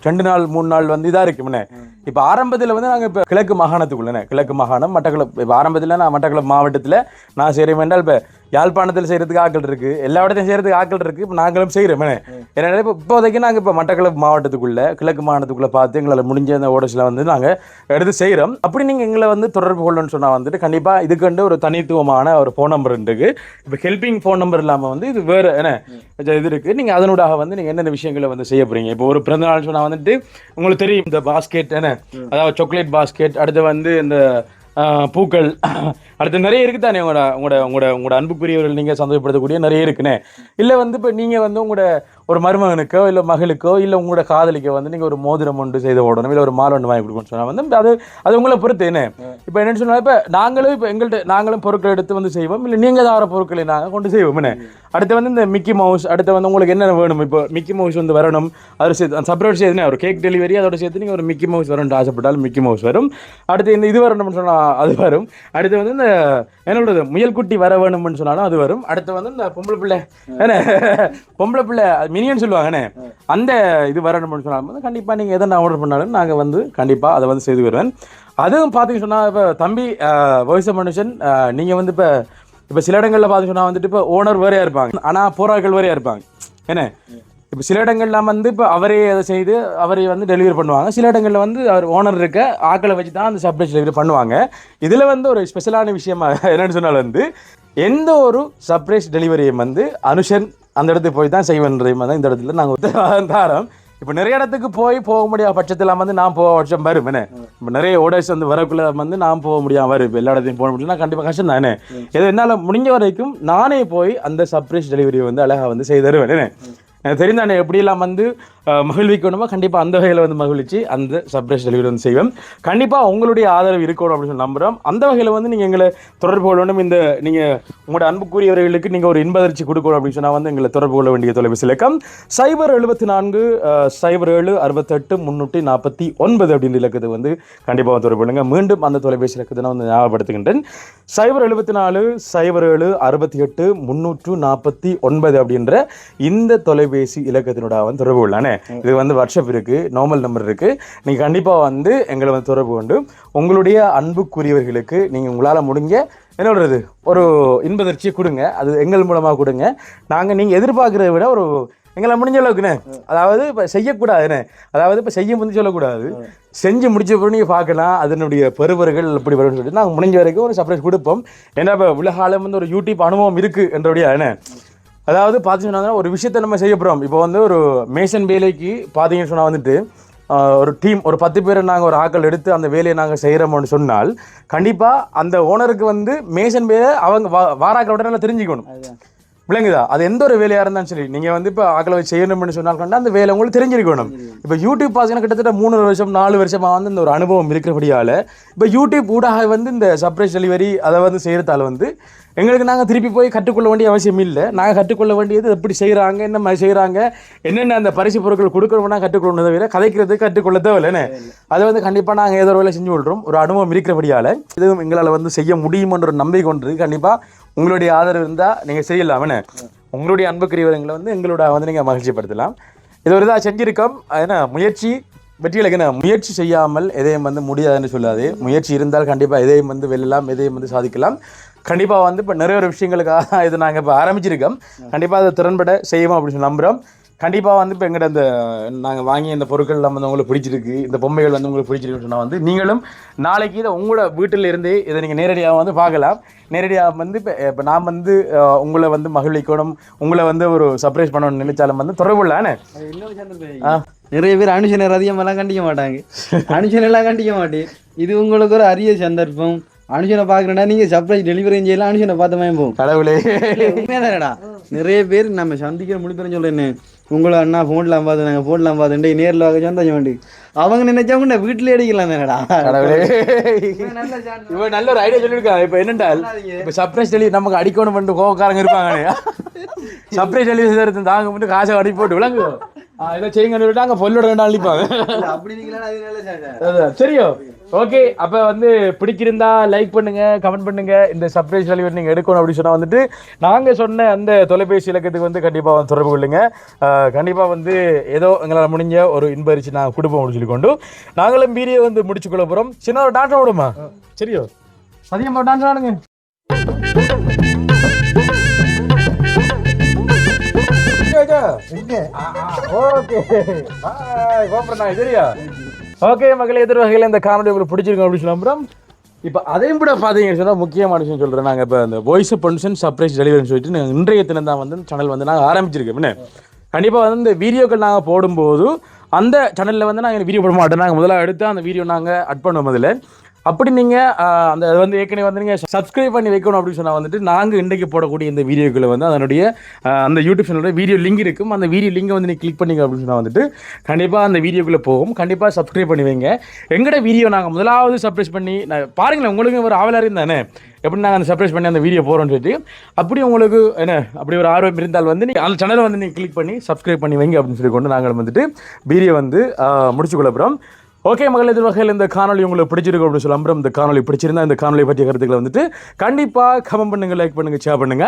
ரெண்டு நாள் மூணு நாள் வந்து இதாக இருக்கும்னே. இப்போ ஆரம்பத்தில் வந்து நாங்கள் இப்போ கிழக்கு மாகாணத்துக்குள்ளனே கிழக்கு மாகாணம் மட்டக்களப்பு இப்போ ஆரம்பத்தில் நான் மட்டக்களப்பு மாவட்டத்தில் நான் செய்கிறேன் என்றால் இப்போ யாழ்ப்பாணத்தில் செய்கிறதுக்கு ஆட்கள் இருக்கு எல்லா இடத்தையும் செய்கிறதுக்கு ஆட்கள் இருக்கு இப்போ நாங்களும் செய்கிறோம் ஏன்னா இப்போ இப்போதைக்கு நாங்கள் இப்போ மட்டக்களப்பு மாவட்டத்துக்குள்ள கிழக்கு மாகாணத்துக்குள்ள பார்த்து எங்களால் முடிஞ்ச அந்த ஓடஸில் வந்து நாங்கள் எடுத்து செய்கிறோம் அப்படி நீங்கள் எங்களை வந்து தொடர்பு கொள்ளணும்னு சொன்னால் வந்துட்டு கண்டிப்பாக இதுக்கு ஒரு தனித்துவமான ஒரு ஃபோன் நம்பர் இருக்கு. இப்போ ஹெல்பிங் ஃபோன் நம்பர் இல்லாமல் வந்து இது வேறு என்ன இது இருக்குது நீங்கள் அதனூடாக வந்து நீங்கள் என்னென்ன விஷயங்களை வந்து செய்ய போகிறீங்க இப்போ ஒரு பிறந்த நாள் சொன்னால் வந்துட்டு உங்களுக்கு தெரியும் இந்த பாஸ்கெட் என்ன அதாவது சாக்லேட் பாஸ்கெட் அடுத்து வந்து இந்த ஆஹ், பூக்கள் அடுத்து நிறைய இருக்குது தானே உங்களோட உங்களோட உங்களோட உங்களோட அன்புக்குரியவர்கள் நீங்கள் சந்தோஷப்படுத்தக்கூடிய நிறைய இருக்குண்ணே இல்லை வந்து இப்போ நீங்கள் வந்து உங்களோட ஒரு மருமகனுக்கோ இல்லை மகளுக்கோ இல்லை உங்களோட காதலிக்கோ வந்து நீங்கள் ஒரு மோதிரம் ஒன்று செய்து ஓடணும் இல்லை ஒரு மாலை ஒன்று வாங்கி கொடுக்கணும்னு சொன்னால் வந்து அது அது உங்களை பொறுத்து என்ன? இப்போ என்னன்னு சொன்னால் இப்போ நாங்களும் இப்போ எங்கள்கிட்ட நாங்களும் பொருட்கள் எடுத்து வந்து செய்வோம் இல்லை நீங்கள் தார பொருட்களை நாங்கள் கொண்டு செய்வோம் என்ன? அடுத்து வந்து இந்த மிக்கி மவுஸ் அடுத்து வந்து உங்களுக்கு என்ன வேணும்? இப்போ மிக்கி மவுஸ் வந்து வரணும் அது சேர்த்து செப்பரேட் சேர்த்துனே ஒரு கேக் டெலிவரி அதோட சேர்த்து நீங்கள் ஒரு மிக்கி மவுஸ் வரணும்னு ஆசைப்பட்டாலும் மிக்கி மவுஸ் வரும். அடுத்து இந்த இது வரணும்னு சொன்னால் அது வரும். அடுத்து வந்து இந்த என்ன சொல்றது முயல் குட்டி வர வேணும்னு சொன்னாலும் அது வரும். அடுத்து வந்து இந்த பொம்பளை பிள்ளை. என்ன? பொம்பளை பிள்ளை மினியன் சொல்லுவாங்கண்ணே அந்த இது வரணும்னு சொன்னாலும் வந்து கண்டிப்பாக நீங்கள் எதை நான் ஆர்டர் பண்ணாலும் நாங்கள் வந்து கண்டிப்பாக அதை வந்து செய்து வருவேன் அதுவும் பார்த்தீங்க சொன்னால் இப்போ தம்பி வயசு மனுஷன் நீங்கள் வந்து இப்போ இப்போ சில இடங்களில் பார்த்து சொன்னால் வந்துட்டு இப்போ ஓனர் வேறையாக இருப்பாங்க. ஆனால் போராக்கள் வேறையாக இருப்பாங்க. என்ன? இப்போ சில இடங்கள்லாம் வந்து இப்போ அவரே அதை செய்து அவரே வந்து டெலிவரி பண்ணுவாங்க. சில இடங்களில் வந்து அவர் ஓனர் இருக்க ஆக்களை வச்சு தான் அந்த சர்ப்ரைஸ் டெலிவரி பண்ணுவாங்க. இதில் வந்து ஒரு ஸ்பெஷலான விஷயமா என்னன்னு சொன்னால் வந்து எந்த ஒரு சர்ப்ரைஸ் டெலிவரியும் வந்து அனுஷன் அந்த இடத்துக்கு போய் தான் செய்வேன்றதையும் வந்து இந்த இடத்துல நாங்கள் தாரோம். இப்போ நிறைய இடத்துக்கு போய் போக முடியாத பட்சத்தில் வந்து நான் போக பட்சம் வரும் என்ன? இப்போ நிறைய ஓடர்ஸ் வந்து வரக்குள்ள வந்து நான் போக முடியாம வரும். இப்போ எல்லா இடத்தையும் போக முடியும்னா கண்டிப்பாக கஷ்டம் தானே இது என்னால் முடிஞ்ச வரைக்கும் நானே போய் அந்த சர்ப்ரைஸ் டெலிவரி வந்து அழகாக வந்து செய்து தருவேன் என்ன? எனக்கு தெரிந்தானே எப்படியெல்லாம் வந்து மகிழ்விக்கணுமோ கண்டிப்பாக அந்த வகையில் வந்து மகிழ்ச்சி அந்த சர்ப்ரைஸ் டெலிவரி வந்து செய்வேன். கண்டிப்பாக உங்களுடைய ஆதரவு இருக்கணும் அப்படின்னு சொல்லி நம்புகிறோம் அந்த வகையில் வந்து நீங்கள் எங்களை தொடர்பு கொள்ள வேண்டும் இந்த நீங்கள் உங்களோட அன்புக்குரியவர்களுக்கு நீங்கள் ஒரு இன்பதிர்ச்சி கொடுக்கணும் அப்படின்னு சொன்னால் வந்து எங்களை தொடர்பு கொள்ள வேண்டிய தொலைபேசி இலக்கம். சைபர் எழுபத்தி நான்கு சைபர் ஏழு அறுபத்தெட்டு முந்நூற்றி நாற்பத்தி ஒன்பது அப்படின்ற இலக்கத்தை வந்து கண்டிப்பாக தொடர்பு கொள்ளுங்க. மீண்டும் அந்த தொலைபேசி இலக்கத்தை நான் வந்து ஞாபகப்படுத்துகின்றேன். சைபர் எழுபத்தி நாலு சைபர் ஏழு அறுபத்தி எட்டு முந்நூற்று நாற்பத்தி ஒன்பது அப்படின்ற இந்த தொலைபேசி இலக்கத்தினோட வந்து தொடர்பு கொள்ளலானே இது வந்து வாட்ஸ்அப் இருக்கு நார்மல் நம்பர் இருக்கு. நீங்க கண்டிப்பா வந்து எங்களை வந்து தொடர்பு கொண்டு உங்களுடைய அன்புக்குரியவர்களுக்கு நீங்க உங்களால முடிஞ்ச என்ன சொல்றது? ஒரு இன்பதர்ச்சியை கொடுங்க. அது எங்கள் மூலமா கொடுங்க. நாங்க நீங்க எதிர்பார்க்கறதை விட ஒரு எங்களை முடிஞ்ச அளவுக்குண்ணே அதாவது இப்போ செய்யக்கூடாதுண்ணே அதாவது இப்போ செய்ய வந்து சொல்லக்கூடாது. செஞ்சு முடிச்ச பிறகு நீங்கள் பார்க்கலாம். அதனுடைய பெறுவர்கள் எப்படி வரும்னு சொல்லிட்டு நாங்கள் முடிஞ்ச வரைக்கும் ஒரு சர்ப்ரைஸ் கொடுப்போம். ஏன்னா இப்போ உலகாலம் வந்து ஒரு யூடியூப் அனுபவம் இருக்குது என்றபடியா என்ன? அதாவது பார்த்தீங்கன்னா ஒரு விஷயத்தை நம்ம செய்ய போகிறோம் இப்போ வந்து ஒரு மேசன் வேலைக்கு பார்த்தீங்கன்னு சொன்னால் வந்துட்டு ஒரு டீம் ஒரு பத்து பேரை நாங்கள் ஒரு ஆட்கள் எடுத்து அந்த வேலையை நாங்கள் செய்கிறோம்னு சொன்னால் கண்டிப்பாக அந்த ஓனருக்கு வந்து மேசன் வேலை அவங்க வா வாராக்களோட நல்லா தெரிஞ்சுக்கணும். விளங்குதா? அது எந்த ஒரு வேலையாக இருந்தாலும் சரி. நீங்கள் வந்து இப்போ ஆக்களை வச்சு செய்யணும்னு சொன்னால் கண்டா அந்த வேலை உங்களுக்கு தெரிஞ்சிருக்கணும். இப்போ யூடியூப் பார்த்தீங்கன்னா கிட்டத்தட்ட மூணு வருஷம் நாலு வருஷமாக வந்து இந்த ஒரு அனுபவம் இருக்கிறபடியால் இப்போ யூடியூப் ஊடாக வந்து இந்த சர்ப்ரைஸ் டெலிவரி அதை வந்து செய்கிறதால வந்து எங்களுக்கு நாங்கள் திருப்பி போய் கற்றுக்கொள்ள வேண்டிய அவசியம் இல்லை. நாங்கள் கற்றுக்கொள்ள வேண்டியது எப்படி செய்கிறாங்க என்ன மாதிரி செய்கிறாங்க என்னென்ன அந்த பரிசு பொருட்கள் கொடுக்கணும்னா கற்றுக்கொள்ளணும் தவிர கதைக்கிறது கற்றுக்கொள்ள தேவையில்லைன்னு அதை வந்து கண்டிப்பாக நாங்கள் ஏதோ வேலை செஞ்சு கொள்கிறோம் ஒரு அனுபவம் இருக்கிறபடியால் இதுவும் எங்களால் வந்து செய்ய முடியுமன்ற ஒரு நம்பிக்கை கொண்டு கண்டிப்பாக உங்களுடைய ஆதரவு இருந்தால் நீங்கள் செய்யலாம். என்ன? உங்களுடைய அன்புக்குரியவர்களை வந்து எங்களோட வந்து நீங்கள் மகிழ்ச்சிப்படுத்தலாம். இது ஒரு இதாக செஞ்சுருக்கோம். என்ன? முயற்சி வெற்றிகளுக்கு என்ன? முயற்சி செய்யாமல் எதையும் வந்து முடியாதுன்னு சொல்லாது. முயற்சி இருந்தால் கண்டிப்பாக எதையும் வந்து வெல்லலாம் எதையும் வந்து சாதிக்கலாம். கண்டிப்பாக வந்து இப்போ நிறைய ஒரு விஷயங்களுக்காக இது நாங்கள் இப்போ ஆரம்பிச்சிருக்கோம். கண்டிப்பாக அதை திறன்பட செய்வோம் அப்படின்னு சொல்லி நம்புகிறோம் கண்டிப்பாக வந்து இப்போ எங்கிட்ட இந்த நாங்கள் வாங்கிய இந்த பொருட்கள்லாம் வந்து உங்களுக்கு பிடிச்சிருக்கு இந்த பொம்மைகள் வந்து உங்களுக்கு பிடிச்சிருக்குன்னு சொன்னால் வந்து நீங்களும் நாளைக்கு இதை உங்களோட வீட்டில் இருந்தே இதை நீங்கள் நேரடியாக வந்து பார்க்கலாம். நேரடியாக வந்து இப்போ இப்போ நான் வந்து உங்களை வந்து மகிழ்விக்கணும் உங்களை வந்து ஒரு சர்ப்ரைஸ் பண்ணணும்னு நினைச்சாலும் வந்து தொடர்புள்ளானே ஆ. நிறைய பேர் அனுஷனர் அதிகமெல்லாம் கண்டிக்க மாட்டாங்க. அனுஷன் எல்லாம் கண்டிக்க மாட்டேன். இது உங்களுக்கு ஒரு அரிய சந்தர்ப்பம். அனுஷனை பார்க்குறேன்னா நீங்கள் சர்ப்ரைஸ் டெலிவரி செய்யலாம் அனுஷனை பார்த்த மாதிரி போகும். கடவுளே. உண்மையாதானடா? நிறைய பேர் நம்ம சந்திக்கிற முடிப்பேன்னு சொல்றேன்னு. உங்களை அண்ணா ஃபோன்ல பார்த்து நாங்கள் ஃபோன்ல பார்த்துட்டு நேரில் வாங்க சந்தோஷம் வேண்டி. அவங்க நினைச்சவங்க வீட்டிலே அடிக்கலாம் தானடா கடவுளே. நல்ல chance. இவன் நல்ல ஒரு ஐடியா சொல்லியிருக்கான் இப்போ என்னென்றால் இப்போ சர்ப்ரைஸ் டெலிவரி நமக்கு அடிக்கணும் பண்ணிட்டு கோவக்காரங்க இருப்பாங்க. சர்ப்ரைஸ் டெலிவரி செய்யறது தாங்க மட்டும் காசை அடி போட்டு விளங்கு. இதை செய்யுங்கன்னு சொல்லிட்டு அங்கே பொல்லோட ரெண்டு அழிப்பாங்க சரியோ? ஓகே அப்ப வந்து பிடிச்சிருந்தா லைக் பண்ணுங்க கமெண்ட் பண்ணுங்க. இந்த சர்ப்ரைஸ் டெலிவரி நீங்க எடுக்கணும் அப்படின்னு சொன்னா வந்துட்டு நாங்க சொன்ன அந்த தொலைபேசி இலக்கத்துக்கு வந்து கண்டிப்பா வந்து தொடர்பு கொள்ளுங்க. ஆஹ் கண்டிப்பா வந்து ஏதோ எங்களால் முடிஞ்ச ஒரு இன்பரிச்சு நான் கொடுப்போம் அப்படின்னு சொல்லி கொண்டு நாங்களும் வீடியோ வந்து முடிச்சு கொள்ள போறோம். சின்ன ஒரு டான்ஸ் விடுமா? சரியோ? அதிகமாக டான்ஸ் ஆடுங்க. ஓகே. பாய் கோபுரம் சரியா? ஓகே மக்கள் எதிர் வகையில் இந்த காமெடி உங்களுக்கு பிடிச்சிருக்கோம் அப்படின்னு சொல்லுறோம் இப்போ அதையும் கூட பார்த்தீங்கன்னு சொன்னால் முக்கியமான விஷயம் சொல்கிறேன் நாங்கள் இப்போ இந்த வாய்ஸ் பன்ஷன் சர்ப்ரைஸ் டெலிவரின்னு சொல்லிட்டு நாங்கள் இன்றைய தினம் தான் வந்து சேனல் வந்து நாங்கள் ஆரம்பிச்சிருக்கோம். என்ன? கண்டிப்பாக வந்து இந்த வீடியோக்கள் நாங்கள் போடும்போது அந்த சேனலில் வந்து நாங்கள் வீடியோ போட மாட்டோம். நாங்கள் முதல்ல எடுத்து அந்த வீடியோ நாங்கள் அட் பண்ணுவோம் அதில். அப்படி நீங்கள் அந்த அது வந்து ஏற்கனவே வந்து நீங்கள் சப்ஸ்கிரைப் பண்ணி வைக்கணும் அப்படின்னு சொன்னால் வந்துட்டு நாங்கள் இன்றைக்கு போடக்கூடிய இந்த வீடியோக்களை வந்து அதனுடைய அந்த யூடியூப் சேனலோட வீடியோ லிங்க் இருக்கும். அந்த வீடியோ லிங்கை வந்து நீங்கள் கிளிக் பண்ணிங்க அப்படின்னு சொன்னால் வந்துட்டு கண்டிப்பாக அந்த வீடியோக்குள்ளே போகும். கண்டிப்பாக சப்ஸ்கிரைப் பண்ணி வைங்க. எங்கட வீடியோ நாங்கள் முதலாவது சப்ரைஸ் பண்ணி நான் பாருங்களேன் உங்களுக்கு ஒரு ஆவலாக இருந்தானே எப்படி நாங்கள் அந்த சர்ப்ரைஸ் பண்ணி அந்த வீடியோ போகிறோம்னு சொல்லிட்டு அப்படி உங்களுக்கு என்ன அப்படி ஒரு ஆர்வம் இருந்தால் வந்து நீங்கள் அந்த சேனலை வந்து நீங்கள் கிளிக் பண்ணி சப்ஸ்கிரைப் பண்ணி வைங்க அப்படின்னு சொல்லி கொண்டு நாங்கள் வந்துட்டு வீடியோ வந்து முடிச்சு கொள்ளப்புறோம் ஓகே மகள் எதிர்வகையில் இந்த காணொலி உங்களுக்கு பிடிச்சிருக்கும் அப்படின்னு சொல்லி அம்பரம் இந்த காணொலி பிடிச்சிருந்தா இந்த காணொலி பற்றிய கருத்துக்களை வந்துட்டு கண்டிப்பாக கமெண்ட் பண்ணுங்க லைக் பண்ணுங்க ஷேர் பண்ணுங்க.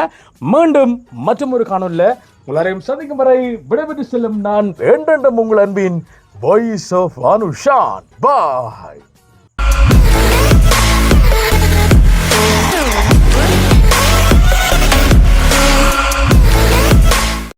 மீண்டும் மற்றும் ஒரு காணொலியில் உங்களாரையும் சந்திக்கும் வரை விடைபெற்று செல்லும் நான் என்றென்றும் உங்கள் அன்பின் வாய்ஸ் ஆஃப் அனுஷான். பாய்